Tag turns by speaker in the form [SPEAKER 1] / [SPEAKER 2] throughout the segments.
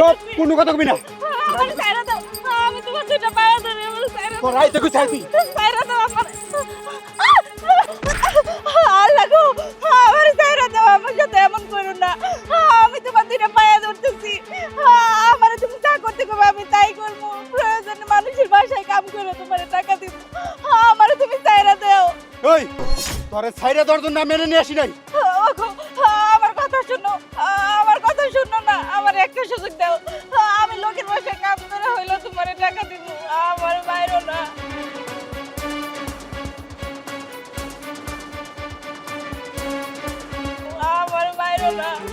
[SPEAKER 1] চুপ কোনো কথা কবি না।
[SPEAKER 2] আমি তোমার দুইটা পায়ে ধরে
[SPEAKER 1] তোর রাইতে কই
[SPEAKER 2] ছাইরা দাও আমার। আল্লাহ গো আমার ছাইরা দাও আমার সাথে এমন করো না। আমি তোমার দুইটা পায়ে ধরতেছি। আমার তুমি যা করতে কবে আমি তাই করব। প্রয়োজনে মানুষের বাসায় কাম করে তোমার টাকা দিব। আমার তুমি ছাইরা দাও।
[SPEAKER 1] ওই তোরে ছাইরে তোর জন্য মেনে নিয়ে আসি নাই।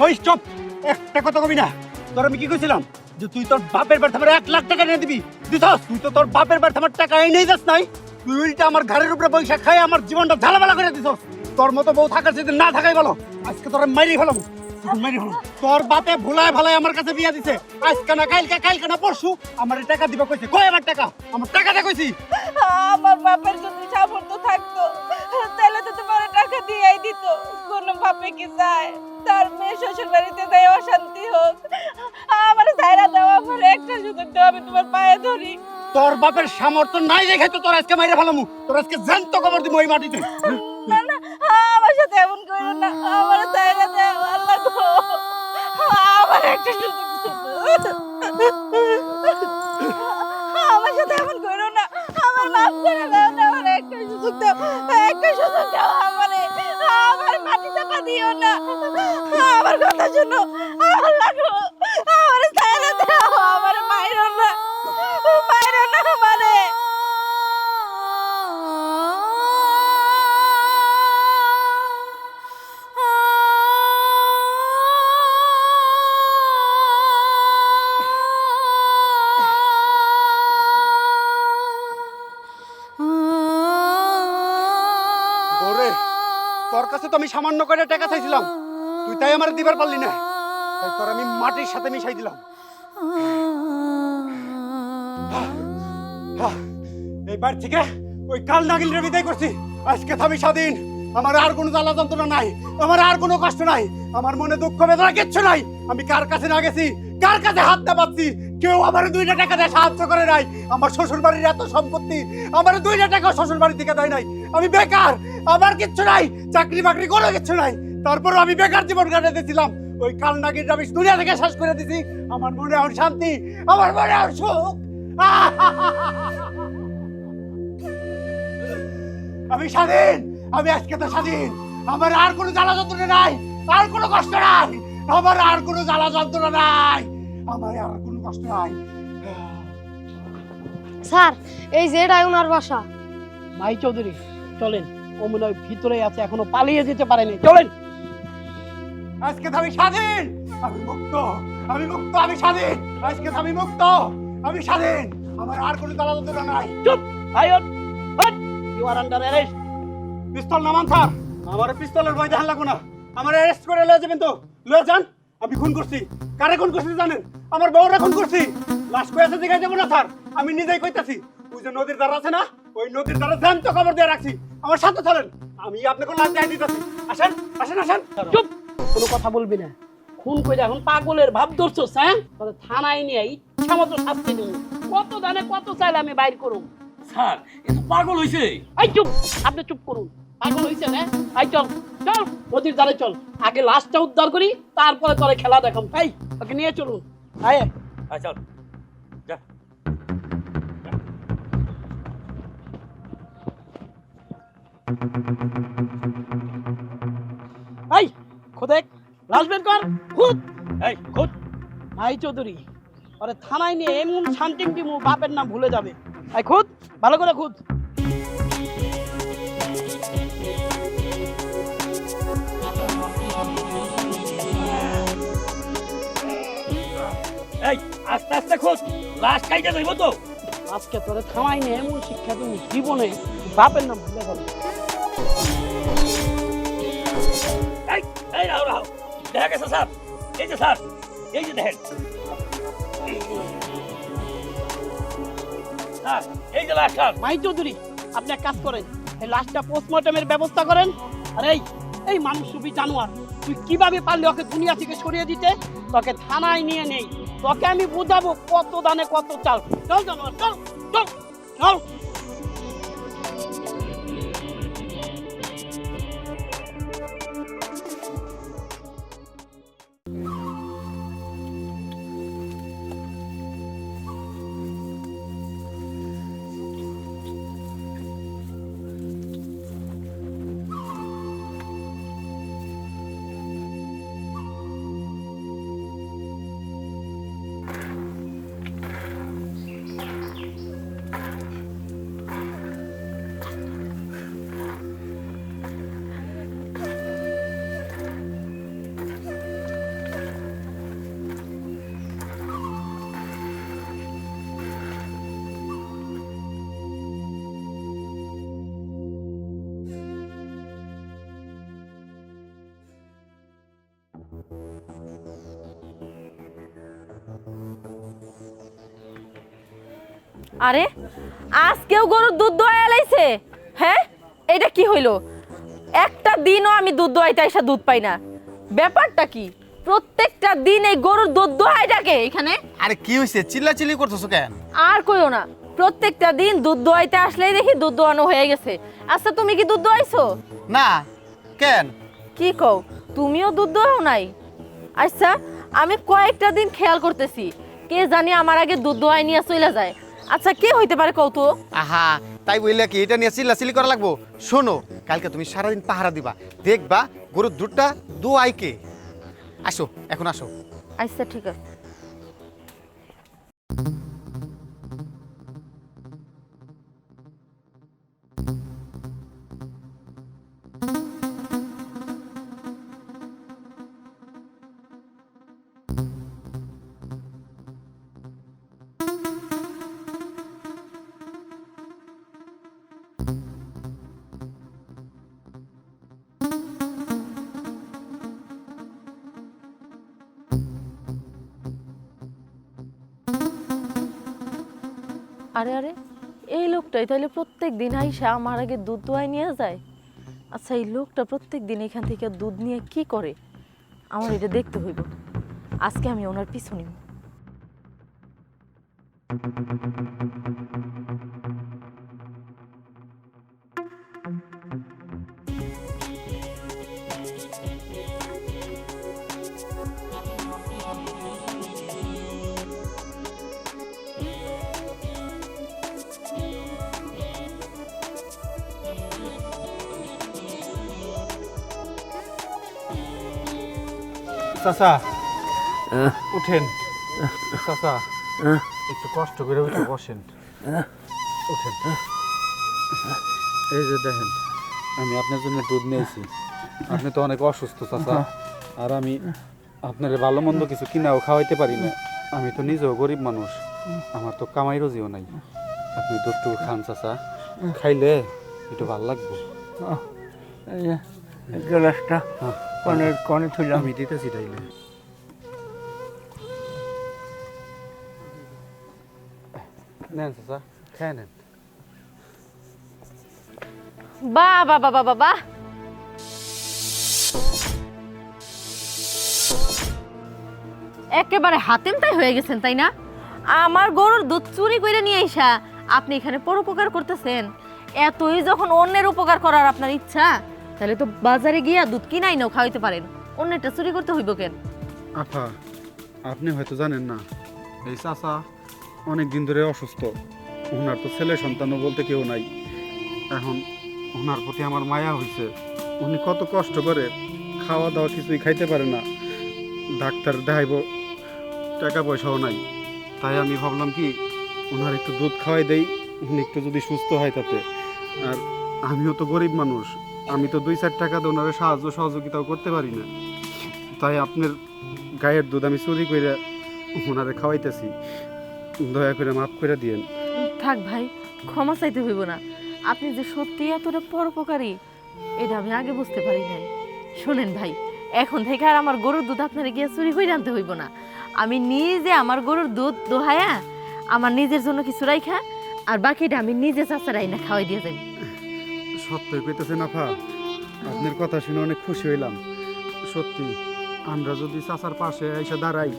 [SPEAKER 1] ওই চুপ! একটা কথা কবি না। তোর আমি কি কইছিলাম? যে তুই তোর বাপের বাড়ি আমার এক লাখ টাকা নিয়ে দিবি। দিছস তুই তো তোর বাপের বাড়ি আমার টাকা এনেই যাস নাই। তুই উল্টা আমার ঘরের উপরে পয়সা খাই আমার জীবনটা ঝালামেলা করে দিছস। তোর মতো বউ থাকার যদি না থাকাই বলো আজকে তোর মারি ফেলাম তোর বাপে ভুলায় ভালাই আমার কাছে বিয়া দিছে। আজকে না, কালকে কালকে না, পরশু আমার টাকা দিবা কইছে। কই আমার টাকা? আমার টাকাটা কইছি।
[SPEAKER 2] আমার বাপের যদি সামর্থ্য থাকতো দিয়েই কোনো বাপে কি চায় তার মেয়ে শ্বশুর বাড়িতে দেয় অশান্তি হোক। আমার ছাইরা দাও আমার একটা সুযোগ দাও আমি তোমার পায়ে ধরি।
[SPEAKER 1] তোর বাপের সামর্থ্য নাই দেখে তো তোর আজকে মাইরে ফেলামু। তোর আজকে জ্যান্ত কবর দিব ওই মাটিতে।
[SPEAKER 2] না না আমার সাথে এমন করো না। আমার ছাইরা দাও আল্লাহ গো আমার একটা সুযোগ আমার সাথে এমন করো না। আমার মাফ করে দাও না আমার একটা সুযোগ দাও। একটা সুযোগ দাও আমার দিও না। আমার কথা শুনো আমার
[SPEAKER 1] গো। সামান্য করে টাকা চাইছিলাম। তুই তাই আমার দিবার পারলি না। তাই তোর আমি মাটির সাথে মিশাই দিলাম। এই থেকে ওই কাল নাগিলরে বিদায় করছি। আজকে আমি স্বাধীন। আমার আর কোনো জ্বালা যন্ত্রণা নাই। আমার আর কোনো কষ্ট নাই। আমার মনে দুঃখ বেদনা কিচ্ছু নাই। আমি কার কাছে না গেছি? কার কাছে হাত না পাচ্ছি কেউ আমার দুইটা টাকা দিয়ে সাহায্য করে নাই। আমার শ্বশুর বাড়ির এত সম্পত্তি আমার দুইটা টাকা শ্বশুর বাড়ি থেকে দেয় নাই। আমি বেকার আমার কিচ্ছু নাই চাকরি বাকরি কোনো কিচ্ছু নাই। তারপর আমি বেকার জীবন কাটাতেছিলাম ওই কাল নাগির আমি দুনিয়া থেকে শেষ করে দিছি। আমার মনে আর শান্তি আমার মনে আর সুখ। আমি স্বাধীন আমি আজকে তো স্বাধীন। আমার আর কোনো জ্বালা যন্ত্রণা নাই আর কোনো কষ্ট নাই। আমার আর কোনো জ্বালা যন্ত্রণা নাই। আমার আর কোনো কষ্ট নাই।
[SPEAKER 3] স্যার এই যে ওনার বাসা।
[SPEAKER 4] মাই চৌধুরী। চলেন। ও মনে হয় ভিতরে আছে এখনও পালিয়ে যেতে পারেনি। চলেন।
[SPEAKER 1] আজকে আমি স্বাধীন। আমি মুক্ত। আমি মুক্ত আমি স্বাধীন। আজকে আমি মুক্ত। আমি স্বাধীন। আমার আর কোনো জ্বালা যন্ত্রণা নাই।
[SPEAKER 4] চুপ। Ion you are under arrest
[SPEAKER 1] pistol নামান স্যার আমার পিস্তলের ভয় দেখান লাগবো না। আমার অ্যারেস্ট করে লয়ে যাবেন তো। লয়ে যান। আমি খুন করছি। কারে খুন করছি জানেন? আমার বউরে খুন করছি। লাশ কই আছে দেখাই দেবো না স্যার। আমি নিজেই কইতাছি। ওই যে নদীর ধার আছে না? ওই নদীর ধারে জ্যান্ত খবর দিয়ে রাখছি আমার সাথে চলেন। আমি আপনাকে লাশ দিয়ে দিতেছি। আসেন আসেন আসেন।
[SPEAKER 4] চুপ। কোনো কথা বলবি না। খুন করে এখন পাগলের ভাব ধরছস হ্যাঁ? থানায় নিয়ে ইচ্ছা মতো শাস্তি দেবো কত দানে কত চাইলে আমি বাইর করুম?
[SPEAKER 5] স্যার পাগল হইছে।
[SPEAKER 4] আই চুপ আপনি চুপ করুন। পাগল হয়েছে না আই চল চল নদীর ধারে চল। আগে লাশটা উদ্ধার করি তারপরে তোরে খেলা দেখাম। তাই ওকে নিয়ে চলুন। আয়
[SPEAKER 5] আয় চল।
[SPEAKER 4] এই খোদেক লাশ বের কর খুদ
[SPEAKER 5] এই খুদ
[SPEAKER 4] ভাই চৌধুরী আরে থানায় নিয়ে এমন শান্তি দিমু বাপের নাম ভুলে যাবে। এই খুদ ভালো করে খুদ
[SPEAKER 5] এই আস্তে আস্তে খুদ লাশ খাইতে যাইব তো।
[SPEAKER 4] আজকে তোরে নিয়ে এমন শিক্ষা তুমি জীবনে বাপের নাম ভুলে যাবে। চৌধুরী, আপনি কাজ করেন, এই লাশটা পোস্টমর্টমের ব্যবস্থা করেন। আর এই মানুষ জানোয়ার, তুই কীভাবে পারলি ওকে দুনিয়া থেকে সরিয়ে দিতে? তোকে থানায় নিয়ে নেই। তোকে আমি বুঝাবো কত দানে কত চাল। চল জানোয়ার, চল চল চল।
[SPEAKER 6] আরে আজকেও গরুর দুধ দোয়া এলাইছে? হ্যাঁ? এটা কি হইল? একটা দিনও আমি দুধ দোয়াইতে এসে দুধ পাই না। ব্যাপারটা কি? প্রত্যেকটা দিন এই গরুর দুধ দোহাই ডাকে এখানে?
[SPEAKER 7] আরে কি হয়েছে চিল্লাচিল্লি করতেছো কেন?
[SPEAKER 6] আর কইও না। প্রত্যেকটা দিন দুধ দোয়াইতে আসলেই দেখি দুধ দোয়ানো হয়ে গেছে। আচ্ছা তুমি কি দুধ দোয়াইছো?
[SPEAKER 7] না। কেন?
[SPEAKER 6] কি কও? তুমিও দুধ দোয়াও নাই? আচ্ছা আমি কয়েকটা দিন খেয়াল করতেছি। কে জানি আমার আগে দুধ দোয়াই নিয়ে চলে যায়। আচ্ছা কে হইতে পারে কৌতো
[SPEAKER 7] আহা তাই বললে কি এটা নিয়ে চিল্লাচিল্লি করা লাগবো? শোনো কালকে তুমি সারাদিন পাহারা দিবা। দেখবা গরুর দুধটা দু আইকে। আসো এখন আসো।
[SPEAKER 6] আচ্ছা ঠিক আছে। আরে আরে, এই লোকটাই তাহলে প্রত্যেক দিন আইসা আমার আগে দুধ দোয়াই নিয়ে যায়? আচ্ছা এই লোকটা প্রত্যেক দিন এখান থেকে দুধ নিয়ে কি করে? আমার এটা দেখতে হইব। আজকে আমি ওনার পিছু নিব।
[SPEAKER 1] চাচা। উঠেন। চাচা একটু কষ্ট করে উঠে বসেন। উঠেন। এই যে দেখেন আমি আপনার জন্য দুধ নিয়েছি। আপনি তো অনেক অসুস্থ চাচা। আর আমি আপনার ভালো মন্দ কিছু কিনাও খাওয়াইতে পারি না। আমি তো নিজেও গরিব মানুষ। আমার তো কামাই রোজিও নাই। আপনি দুধটুকু খান চাচা। খাইলে একটু ভালো লাগবে।
[SPEAKER 8] গ্লাসটা। কনে কনে থইলাম
[SPEAKER 1] আমি দিতেছি তাইলে। নেন চাচা খেয়ে নেন।
[SPEAKER 6] বা বা বা বা বা বা। একেবারে হাতেম তাই হয়ে গেছেন তাই না? আমার গরুর দুধ চুরি করে নিয়ে আইসা আপনি এখানে পরোপকার করতেছেন। এতই যখন অন্যের উপকার করার আপনার ইচ্ছা তাহলে তো বাজারে গিয়া দুধ কিনাই নাও খাওয়াইতে পারেন। অন্যেরটা চুরি করতে হইব কেন?
[SPEAKER 1] আফা আপনি হয়তো জানেন না, এই চাচা অনেক দিন ধরে অসুস্থ। ওনার তো ছেলে সন্তানও বলতে কেউ নাই। এখন ওনার প্রতি আমার মায়া হয়েছে উনি কত কষ্ট করে খাওয়া দাওয়া কিছুই খাইতে পারে না। ডাক্তার দেখাইব টাকা পয়সাও নাই। তাই আমি ভাবলাম কি ওনার একটু দুধ খাওয়াই দেই, উনি একটু যদি সুস্থ হয় তাতে। আর আমিও তো গরিব মানুষ আমি তো দুই চার টাকা দিয়ে ওনারে সাহায্য সহযোগিতাও করতে পারি না। তাই আপনার গায়ের দুধ আমি চুরি করে ওনারে খাওয়াইতেছি। দয়া করে মাফ করে দিয়েন।
[SPEAKER 6] থাক ভাই, ক্ষমা চাইতে হইব না। আপনি যে সত্যি এতটা পরোপকারী, এটা আমি আগে বুঝতে পারি নাই। শোনেন ভাই, এখন থেকে আর আমার গরুর দুধ আপনারা গিয়ে চুরি করে আনতে হইব না। আমি নিজে আমার গরুর দুধ দোহায়া, আমার নিজের জন্য কিছু রাইখা, আর বাকিটা আমি নিজে চাচারাই না খাওয়াই দিয়ে যাই
[SPEAKER 1] সত্যি কইতেছেন আফা আপনার কথা শুনে অনেক খুশি হইলাম। সত্যি আমরা যদি চাচার পাশে এসে দাঁড়াই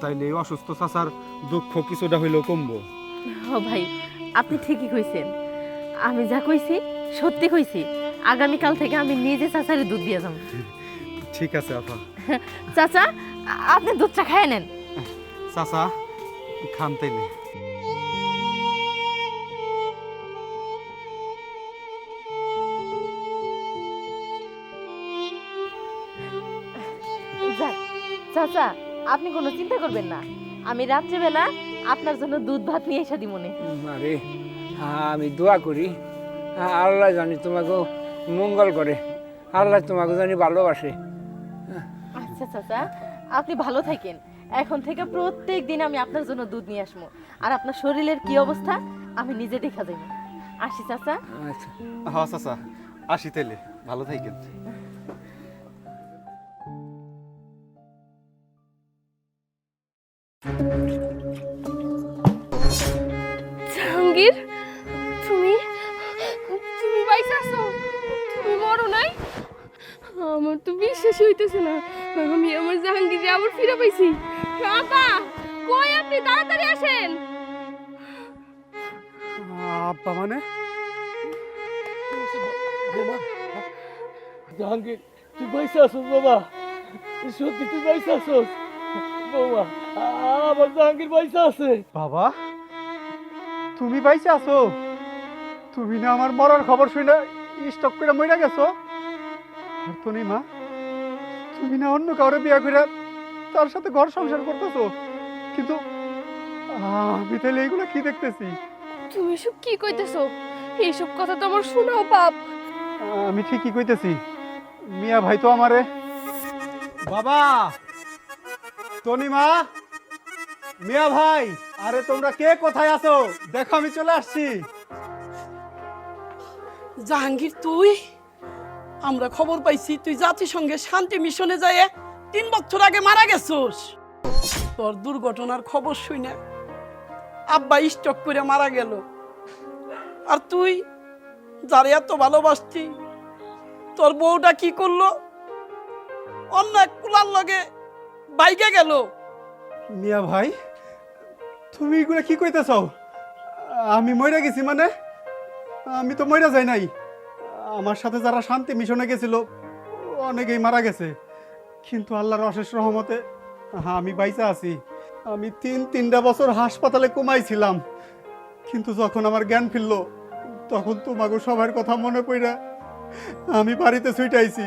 [SPEAKER 1] তাইলে এই অসুস্থ চাচার দুঃখ কিছুটা হইলেও কমবো।
[SPEAKER 6] ভাই আপনি ঠিকই কইছেন। আমি যা কইছি সত্যি কইছি। আগামীকাল থেকে আমি নিজে চাচারে দুধ দিয়ে যাব।
[SPEAKER 1] ঠিক আছে আপা।
[SPEAKER 6] চাচা আপনি দুধটা খায় নেন।
[SPEAKER 1] চাচা খান তাইলে।
[SPEAKER 6] চাচা আপনি কোনো চিন্তা করবেন না। আমি রাত্রেবেলা আপনার জন্য দুধ ভাত নিয়ে এসে দিব মনে
[SPEAKER 8] আরে আমি দোয়া করি। আল্লাহ জানি তোমাকে মঙ্গল করে। আল্লাহ তোমাকে জানি ভালোবাসে।
[SPEAKER 6] আচ্ছা চাচা আপনি ভালো থাকেন। এখন থেকে প্রত্যেক দিন আমি আপনার জন্য দুধ নিয়ে আসব। আর আপনার শরীরের কি অবস্থা আমি নিজে দেখা যাই আসি চাচা।
[SPEAKER 8] আচ্ছা।
[SPEAKER 7] হ্যাঁ চাচা। আসি তাইলে। ভালো থাকেন।
[SPEAKER 3] জাহাঙ্গীর, তুমি তুমি বাইসে আছো। তুমি মরো নাই। আমার তো বিশ্বাস হইতেছে না। আমি আমার জাহাঙ্গীর আবার ফিরে পাইছি। আপা, কই আপনি? তাড়াতাড়ি আসেন।
[SPEAKER 1] আব্বা মানে?
[SPEAKER 5] জাহাঙ্গীর, তুই পয়সা আসুস বাবা। সত্যি, তুই পয়সা আসুস বাবা। আমার জাহাঙ্গীর পয়সা আছে।
[SPEAKER 1] বাবা তুমি পাইছে আছো? তুমি না আমার মরার খবর শুনে স্টক করে মরে গেছো? আর তো নেই মা তুমি না অন্য কাউরে বিয়া করে তার সাথে ঘর সংসার করতেছো। কিন্তু আমি তাহলে এইগুলো কি দেখতেছি?
[SPEAKER 3] তুমি সব কি কইতেছো? এইসব কথা তো আমার শোনাও পাপ।
[SPEAKER 1] আমি ঠিকই কইতেছি মিয়া ভাই তো আমারে। বাবা তনিমা! মিয়া ভাই আরে তোমরা কে কোথায় আছো? দেখো আমি চলে আসছি।
[SPEAKER 4] জাহাঙ্গীর তুই? আমরা খবর পাইছি তুই জাতিসংঘে শান্তি মিশনে যায় তিন বছর আগে মারা গেছোস। তোর দুর্ঘটনার খবর শুনে আব্বা স্টক করে মারা গেল। আর তুই যারে এত ভালোবাসতি তোর বউটা কি করল? অন্য এক কুলার লগে বাইকে গেল।
[SPEAKER 1] মিয়া ভাই তুমি এগুলো কি কইতেছ আমি মরে গেছি মানে? আমি তো মরে যাই নাই। আমার সাথে যারা শান্তি মিশনে গেছিল, অনেকেই মারা গেছে। কিন্তু আল্লাহর অশেষ রহমতে হ্যাঁ আমি বাইসা আছি। আমি তিন তিনটা বছর হাসপাতালে কমাইছিলাম। কিন্তু যখন আমার জ্ঞান ফিরল, তখন তোমাকে সবার কথা মনে পড়া আমি বাড়িতে ছুটাইছি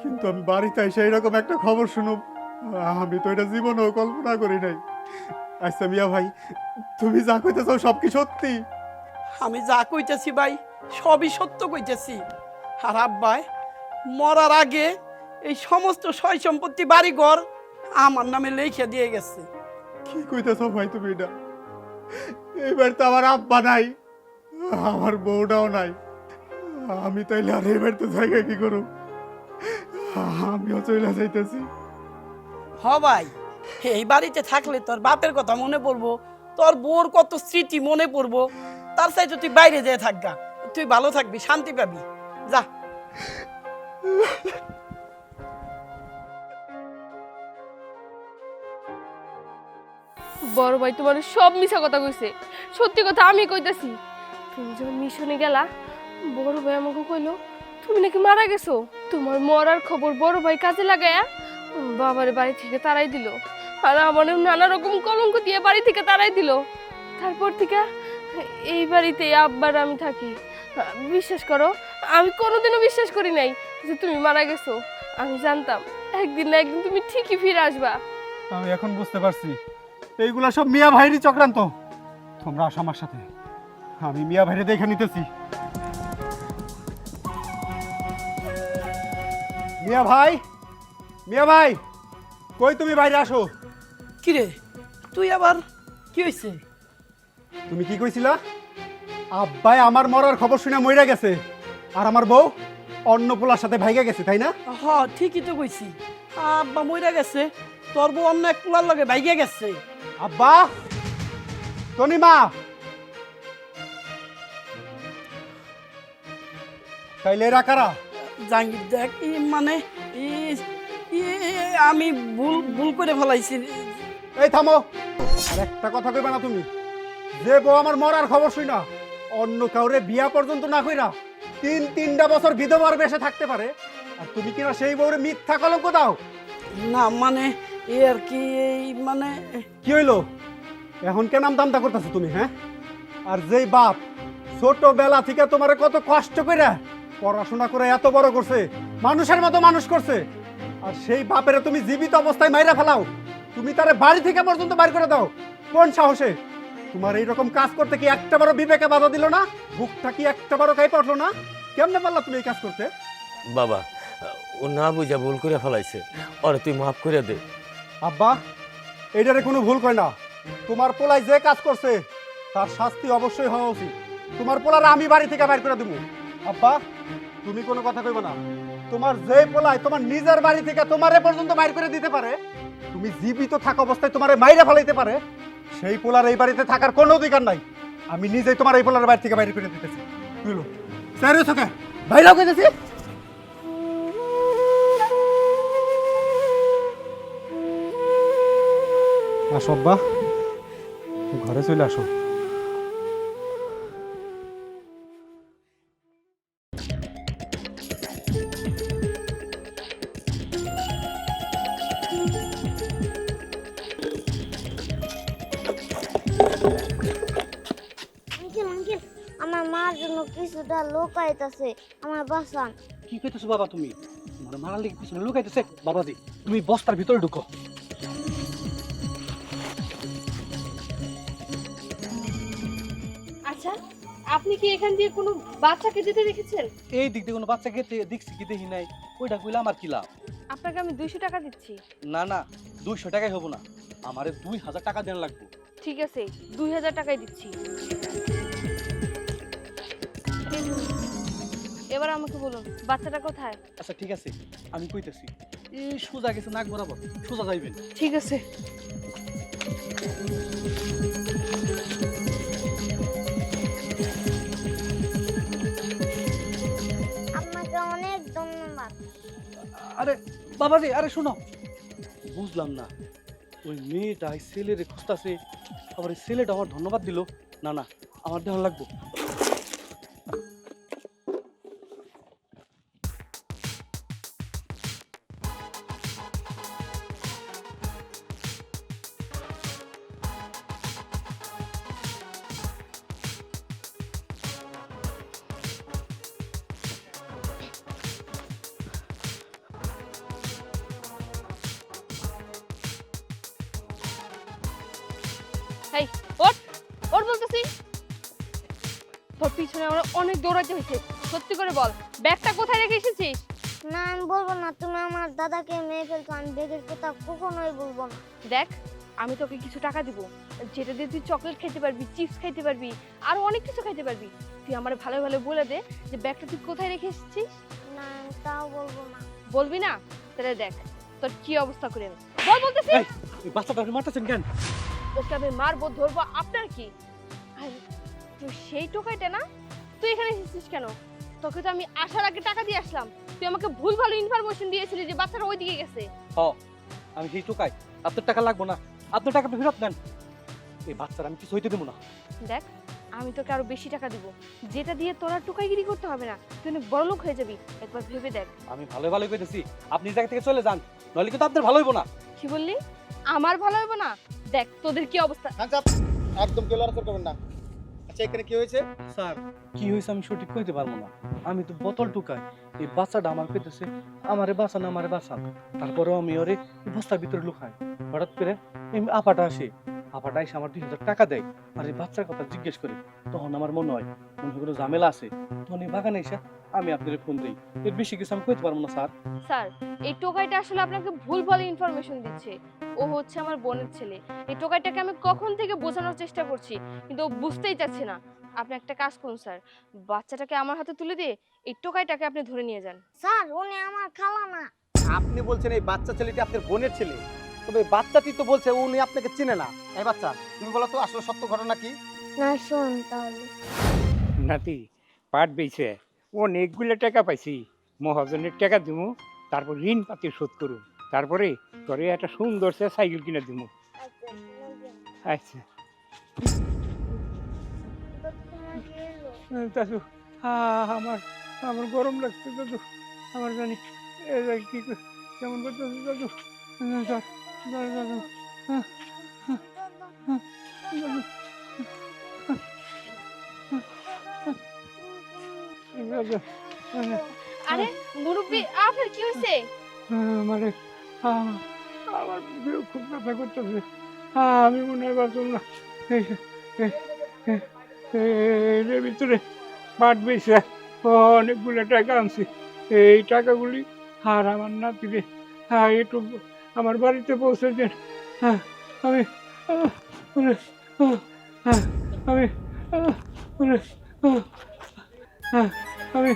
[SPEAKER 1] কিন্তু আমি বাড়িতে এসে এরকম একটা খবর শুনুম, আমি তো এটা জীবনেও কল্পনা করি নাই। আচ্ছা মিয়া ভাই তুমি যা কইতেছ সব কি সত্যি।
[SPEAKER 4] আমি যা কইতেছি ভাই সবই সত্য কইতেছি। আর আব্বাই মরার আগে এই সমস্ত সয় সম্পত্তি বাড়িঘর আমার নামে লিখে দিয়ে গেছে।
[SPEAKER 1] কি কইতেছ ভাই তুমি এটা? এবার তো আমার আব্বা নাই আমার বউটাও নাই। আমি তাইলে আর এবার তো জায়গা কি করব? আমিও চলে যাইতেছি।
[SPEAKER 4] হ ভাই। এই বাড়িতে থাকলে তোর বাপের কথা মনে পড়ব, তোর বউর কত স্মৃতি মনে পড়ব, তার চাইতে তুই বাইরে যেয়ে থাকগা তুই ভালো থাকবি, শান্তি পাবি। যা।
[SPEAKER 3] বড় ভাই তোমার সব মিছা কথা কইছে। সত্যি কথা আমি কইতাছি। তুমি যখন মিশনে গেলা, বড় ভাই আমাকে কইলো, তুমি নাকি মারা গেছো? তোমার মরার খবর বড় ভাই কাজে লাগায়া, বাবার বাড়ি থেকে তাড়াই দিল। আর আমার নানা রকম কলঙ্ক দিয়ে বাড়ি থেকে তাড়াই দিল। তারপর থেকে এই বাড়িতে আব্বার আমি থাকি। বিশ্বাস করো, আমি কোনোদিনও বিশ্বাস করি নাই যে তুমি মারা গেছো। আমি জানতাম, একদিন না একদিন তুমি ঠিকই ফিরে আসবা।
[SPEAKER 1] আমি এখন বুঝতে পারছি। এইগুলা সব মিয়া ভাইরই চক্রান্ত। তোমরা আসো আমার সাথে। আমি মিয়া ভাইরে দেখে নিতেছি। মিয়া ভাই মিয়া ভাই, কই তুমি বাইরে আসো?
[SPEAKER 4] কিরে? তুই আবার কি হয়েছে
[SPEAKER 1] তুমি কি কইছিলা? আব্বাই আমার মরার খবর শুনে মইরা গেছে। আর আমার বউ অন্য পোলার সাথে ভাইগা গেছে তাই না?
[SPEAKER 4] হ ঠিকই তো কইছি। আব্বা মইরা গেছে তোর বউ অন্য এক কুলার লগে বাইকে গেছে।
[SPEAKER 1] আব্বা! তনিমা! তাইলে এরা কারা?
[SPEAKER 4] জাঙ্গির দেখ ই মানে ই- ই- আমি ভুল ভুল করে ফেলাইছি।
[SPEAKER 1] এই থামো। আর একটা কথা কইবা না তুমি। যে বউ আমার মরার খবর শুই না অন্য কাউরে বিয়া পর্যন্ত না কইরা তিন তিনটা বছর বিধবার বেশে থাকতে পারে। আর তুমি কিনা সেই বউরে মিথ্যা কলঙ্ক দাও?
[SPEAKER 4] না মানে এ আর কি এই মানে
[SPEAKER 1] কি হইল? এখন কেন দামদা করতেছো তুমি হ্যাঁ? আর যেই বাপ ছোটবেলা থেকে তোমারে কত কষ্ট করে পড়াশোনা করে এত বড় করছে মানুষের মতো মানুষ করছে আর সেই বাপেরে তুমি জীবিত অবস্থায় মাইরা ফেলাও। তুমি তারে বাড়ি থেকে পর্যন্ত বাইর করে দাও। কোন সাহসে? তোমার এই রকম কাজ করতে কি একটা বড় বিবেকে বাধা দিল না? বুকটা কি একটা বড় কাই পড়ল না? কেমনে পারলা তুমি এই কাজ করতে?
[SPEAKER 5] বাবা ও না বুঝা ভুল করে ফেলাইছে। ওরে তুই মাফ করে দে।
[SPEAKER 1] আব্বা এইটারে কোনো ভুল কয় না। তোমার পোলায় যে কাজ করছে তার শাস্তি অবশ্যই হওয়া উচিত। তোমার পোলার আমি বাড়ি থেকে বাইর করে দেবো আব্বা তুমি কোনো কথা কইব না। তোমার যে পোলায় তোমার নিজের বাড়ি থেকে তোমারে পর্যন্ত বাইর করে দিতে পারে তুমি জীবিত থাকা অবস্থায় তোমার মাইরা ফেলাইতে পারে, সেই পোলার এই বাড়িতে থাকার কোনো অধিকার নাই। আমি নিজেই তোমার এই পোলার বাড়ি থেকে বাইরে করে দিতেছি। বুঝলো? স্যার থাকে বাইরেও কেটেছি আসো আব্বা, ঘরে চলে আসো।
[SPEAKER 2] লোক আইতাছে আমার বাসান।
[SPEAKER 9] কি কইতেছো বাবা তুমি? তোমার মারার লেগে পিছনে লুকাইতেছে? বাবাজি তুমি বস্তার ভিতরে ঢুকো।
[SPEAKER 3] আচ্ছা আপনি কি এখান দিয়ে কোনো বাচ্চাকে যেতে দেখেছেন?
[SPEAKER 9] এই দিক দিয়ে কোনো বাচ্চাকে তে- দেখছি কি দেখি নাই। ওইটা কইলে আমার কি লাভ?
[SPEAKER 3] আপনাকে আমি দুইশো টাকা দিচ্ছি।
[SPEAKER 9] না না দুইশো টাকাই হব না। আমারে দুই হাজার টাকা দেন লাগবে।
[SPEAKER 3] ঠিক আছে দুই হাজার টাকাই দিচ্ছি। এবার আমাকে বলুন বাচ্চাটা কোথায়?
[SPEAKER 9] আচ্ছা ঠিক আছে আমি কইতেছি। এই সোজা গেছে নাক বরাবর সোজা যাইবেন।
[SPEAKER 3] ঠিক আছে।
[SPEAKER 2] আপনাকে অনেক ধন্যবাদ।
[SPEAKER 9] আরে বাবাজি আরে শোনো। বুঝলাম না ওই মেয়েটা এই ছেলেরে খুঁজতাছে আবার ছেলেটা আমার ধন্যবাদ দিল। না না আমার দেওয়া লাগবো।
[SPEAKER 3] অনেক দৌড়াতে হয়েছে। সত্যি করে বল ব্যাগটা কোথায় রেখে এসেছিস?
[SPEAKER 2] না আমি বলব না তুমি আমার দাদাকে মেয়ে ফেলতো আমি বেগের কথা কখনোই বলব না।
[SPEAKER 3] দেখ আমি তোকে কিছু টাকা দিব যেটা দিয়ে তুই চকলেট খেতে পারবি চিপস খাইতে পারবি আরও অনেক কিছু খাইতে পারবি। তুই আমার ভালো ভালো বলে দে যে ব্যাগটা তুই কোথায় রেখে এসেছিস।
[SPEAKER 2] না তাও বলব না।
[SPEAKER 3] বলবি না? তাহলে দেখ তোর কি অবস্থা করে বল বলতেছি।
[SPEAKER 9] এই এই বাচ্চাটা আপনি মারতেছেন কেন?
[SPEAKER 3] ওকে আমি মারবো ধরবো আপনার কি? আর তুই সেই টোকাইটা না? তুই এখানে এসেছিস কেন? তোকে তো আমি আসার আগে টাকা দিয়ে আসলাম। তুই আমাকে ভুল ভালো ইনফরমেশন দিয়েছিলি যে বাচ্চাটা ওইদিকে গেছে।
[SPEAKER 9] হ আমি সেই টোকাই আপনার টাকা লাগবো না। আপনার টাকাটা ফেরত দেন এই বাচ্চার আমি কিছু হইতে দেবো না।
[SPEAKER 3] দেখ আমি তোকে আরও বেশি টাকা দিব। যেটা দিয়ে তোরা টুকাইগিরি করতে হবে না। তুই অনেক বড় লোক হয়ে যাবি। একবার ভেবে দেখ।
[SPEAKER 9] আমি ভালো ভালো কইতেছি। আপনি জায়গা থেকে চলে যান। নইলে কিন্তু আপনার ভালো হইব না।
[SPEAKER 3] কি বললি? আমার ভালো হবে না? দেখ তোদের কি অবস্থা?
[SPEAKER 7] একদম লড়াচড় করবেন না। আচ্ছা এখানে কি হয়েছে?
[SPEAKER 9] স্যার, কি হয়েছে আমি সঠিক কইতে পারব না। আমি তো বোতল টুকাই এই বাচ্চাটা আমার পেতেছে আমারে আমারে তারপরেও আমি ওরে বস্তার ভিতরে লুকাই। হঠাৎ করে এই আপাটা আসে। আপাটা এসে আমার দুই হাজার টাকা দেয়। আর এই বাচ্চার কথা জিজ্ঞেস করে, তখন আমার মনে হয় মনে হয় কোনো ঝামেলা আছে। তখন এই বাগানে এসে আমি আপনার ফোন দিই। এর বেশি কিছু আমি কইতে পারব না স্যার।
[SPEAKER 3] স্যার এই টোকাইটা আসলে আপনাকে ভুল ভালো ইনফরমেশন দিচ্ছে। ও হচ্ছে আমার বোনের ছেলে। এই টোকাইটাকে আমি কখন থেকে বোঝানোর চেষ্টা করছি কিন্তু ও বুঝতেই চাচ্ছে না। আপনি একটা কাজ করুন স্যার। বাচ্চাটাকে আমার হাতে তুলে দিয়ে এই টোকাইটাকে আপনি ধরে নিয়ে যান।
[SPEAKER 2] স্যার উনি আমার খালা না
[SPEAKER 7] আপনি বলছেন এই বাচ্চা ছেলেটি আপনার বোনের ছেলে। তবে বাচ্চাটি তো বলছে উনি আপনাকে চিনে না। এই বাচ্চা তুমি বলো তো আসলে সত্য ঘটনা কি?
[SPEAKER 2] না শোন তাহলে।
[SPEAKER 8] নাতি পাট বেছে অনেকগুলো টাকা পাইছি। মহাজনের টাকা দিব তারপর ঋণ পাতি শোধ করুম তারপরে তোরে একটা সুন্দর সে সাইকেল কিনে দিব আচ্ছা। দাদু আমার আমার গরম লাগছে দাদু। আমার জানি কি কেমন করতেছে দাদু? দাদু দাদু। দাদু দাদু
[SPEAKER 10] আরে মুরব্বী আপনার কি হয়েছে?
[SPEAKER 8] আমার আমার বুকেও খুব ব্যথা করতেছে। আমি মনে হয় বাঁচব না। এর ভিতরে পাট বেছে অনেকগুলো টাকা আনছি। এই টাকাগুলি আর আমার নাতিরে। হ্যাঁ একটু আমার বাড়িতে পৌঁছে দেন। হ্যাঁ আমি হ্যাঁ, আমি হ্যাঁ, আমি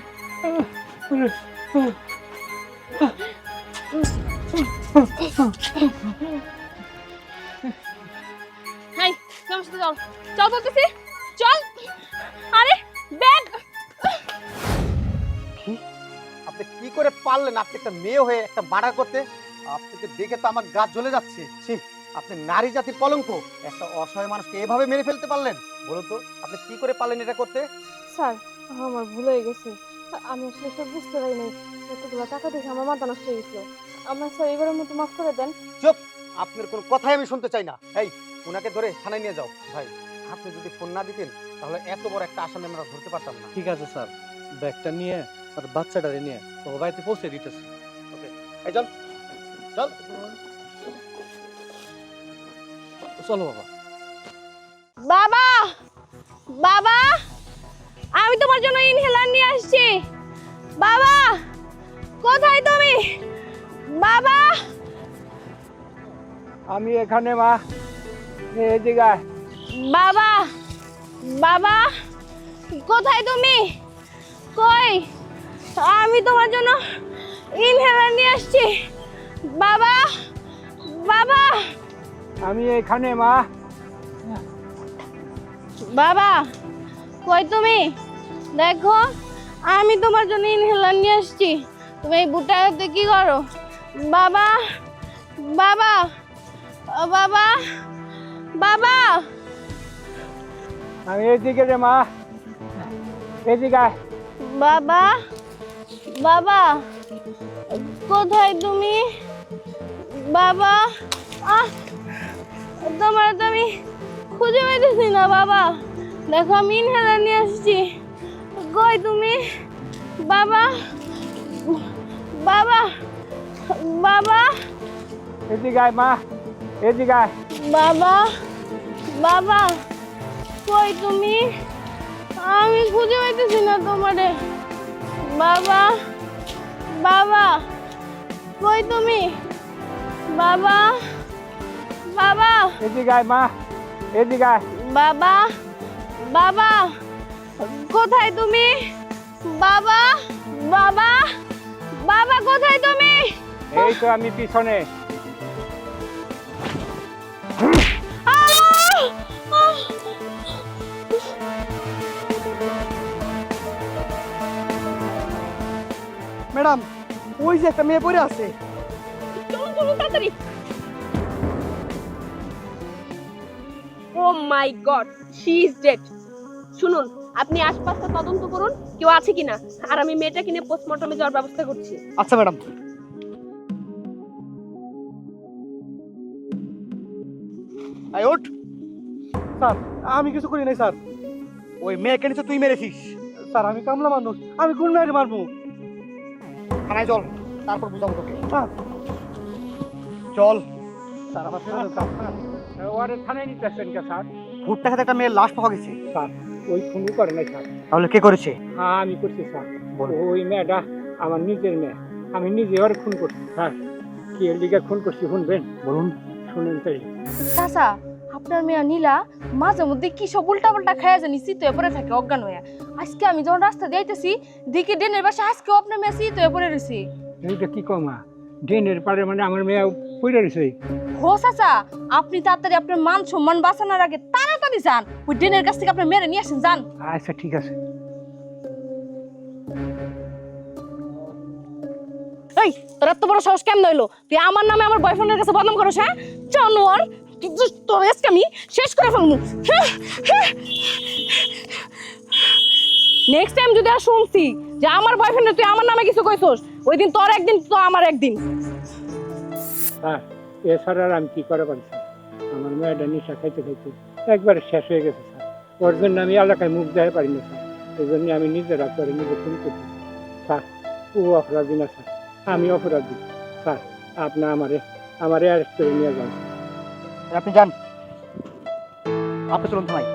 [SPEAKER 10] হাই তোমার সাথে চল। চল বলতেছি চল। আরে ব্যাগ।
[SPEAKER 7] আপনি কি করে পারলেন? আপনি একটা মেয়ে হয়ে একটা মার্ডার করতে? আপনাকে দেখে তো আমার গা জ্বলে যাচ্ছে। ছি আপনি নারী জাতির কলঙ্ক। একটা অসহায় মানুষকে এভাবে মেরে ফেলতে পারলেন? বলুন তো আপনি কি করে পারলেন এটা করতে?
[SPEAKER 10] স্যার আমার ভুল হয়ে গেছে। আমি আসলে সব বুঝতে পারি নাই। এতগুলো টাকা দেখে আমার মাথা নষ্ট হয়ে গেছিল আমার স্যার এবারের মতো মাফ করে দেন। চুপ!
[SPEAKER 7] আপনার কোনো কথাই আমি শুনতে চাই না। এই ওনাকে ধরে থানায় নিয়ে যাও। ভাই আপনি যদি ফোন না দিতেন তাহলে এত বড় একটা আসামি আমরা ধরতে পারতাম না।
[SPEAKER 9] ঠিক আছে স্যার। ব্যাগটা নিয়ে আর বাচ্চাটারে নিয়ে তোমার বাড়িতে পৌঁছে দিতেছি।
[SPEAKER 7] এই চল। চল।
[SPEAKER 9] চলো বাবা।
[SPEAKER 10] বাবা! বাবা! আমি তোমার জন্য ইনহেলার নিয়ে আসছি। বাবা কোথায় তুমি? বাবা!
[SPEAKER 8] আমি এখানে মা। এই জায়গায়
[SPEAKER 10] বাবা বাবা কোথায় তুমি? কই? আমি তোমার জন্য ইনহেলার নিয়ে আসছি। বাবা বাবা!
[SPEAKER 8] আমি এখানে মা।
[SPEAKER 10] বাবা কই তুমি? দেখো আমি তোমার জন্য ইনহেলার নিয়ে আসছি। তুমি এই বুটাতে কি করো? বাবা বাবা বাবা বাবা!
[SPEAKER 8] আমি এদিকে রে মা। এদিকে
[SPEAKER 10] বাবা বাবা কোথায় তুমি? বাবা আহ তোমার তো আমি খুঁজে পাইতেছি না বাবা। দেখো আমি ইনহেলার নিয়ে আসছি। কই তুমি। বাবা বাবা বাবা।
[SPEAKER 8] এদিকে মা। এদিকে
[SPEAKER 10] বাবা বাবা কই তুমি? আমি খুঁজে পাইতেছি না তোমারে। বাবা বাবা কই তুমি? বাবা বাবা।
[SPEAKER 8] এদিকে মা। এদিকে
[SPEAKER 10] বাবা বাবা। কোথায় তুমি? বাবা বাবা বাবা কোথায় তুমি?
[SPEAKER 8] এই তো আমি পিছনে!
[SPEAKER 11] ম্যাডাম ওই যে একটা মেয়ে পড়ে আছে।
[SPEAKER 10] চলুন চলুন তাড়াতাড়ি। ও my god she is dead শুনুন আপনি আশপাশটা তদন্ত করুন কেউ আছে কিনা? আর আমি মেয়েটা কিনে পোস্টমর্টমে যাওয়ার ব্যবস্থা করছি।
[SPEAKER 11] আচ্ছা ম্যাডাম। আই ওঠ।
[SPEAKER 9] স্যার আমি কিছু করি নাই স্যার।
[SPEAKER 11] ওই মেয়েকে নিচে তুই মেরেছিস
[SPEAKER 9] স্যার আমি কামলা মানুষ। আমি মেয়েকে মারবো।
[SPEAKER 11] থানায় চল তারপর বুঝাবো তোকে। চল।
[SPEAKER 9] স্যার আমার।
[SPEAKER 8] থানায় নিতেছেন কে স্যার?
[SPEAKER 11] ভুট্টা খেতে একটা মেয়ের লাশ পাওয়া গেছে।
[SPEAKER 8] স্যার। ওই খুনি করে নাই স্যার।
[SPEAKER 11] তাহলে কে করেছে?
[SPEAKER 8] হ্যাঁ আমি করছি স্যার। ওই মেয়েটা আমার নিজের মেয়ে। আমি নিজে ওর খুন করছি স্যার। কি এর লিগে খুন করছি শুনবেন?
[SPEAKER 11] বলুন।
[SPEAKER 8] শুনেন তাই।
[SPEAKER 10] চাচা আপনার মেয়ে নীলা মাঝে মধ্যে কি সব উল্টা পাল্টা খায়া জানি শীত হয়ে পড়ে থাকে অজ্ঞান হয়ে আজকে আমি যখন রাস্তা দিয়ে আইতেছি দেখি ডেনের বাসা আজকেও আপনার মেয়ে শীত হয়ে পড়ে রয়েছে।
[SPEAKER 8] এইটা কি কমা? ড্রেনের পারে মানে আমার মেয়ে পড়ে রয়েছে?
[SPEAKER 10] হো চাচা আপনি তাড়াতাড়ি আপনার মান সম্মান বাঁচানোর আগে তাড়াতাড়ি যান। ওই ডেনের কাছ থেকে আপনার মেয়েরে নিয়ে আসেন যান।
[SPEAKER 8] আচ্ছা ঠিক আছে।
[SPEAKER 10] এই তোর এত বড় সাহস কেমন হইল? তুই আমার নামে আমার বয়ফ্রেন্ডের কাছে বদনাম করছ হ্যাঁ? জানোয়ার
[SPEAKER 12] তোর আজকে আমি শেষ করে ফেলব। নেক্সট টাইম যদি আর শুনছি যে আমার বয়ফ্রেন্ড তুই আমার নামে কিছু কইছস ওই দিন তোর একদিন তো আমার একদিন।
[SPEAKER 8] স্যার এছাড়া আর আমি কি করে পারি আমার মেয়েটা নিশা খাইতে খাইতে একবারে শেষ হয়ে গেছে, স্যার। ওর জন্য আমি এলাকায় মুখ দেখে পারি না, স্যার। এই জন্য আমি নিজের করে নিজে ফোন করছি, স্যার। ও অপরাধী না, স্যার। আমি অপরাধী, স্যার। আপনি আমারে আমারে অ্যারেস্ট করে নিয়ে যান
[SPEAKER 11] আপনি যান। আপনি চলুন থানায়।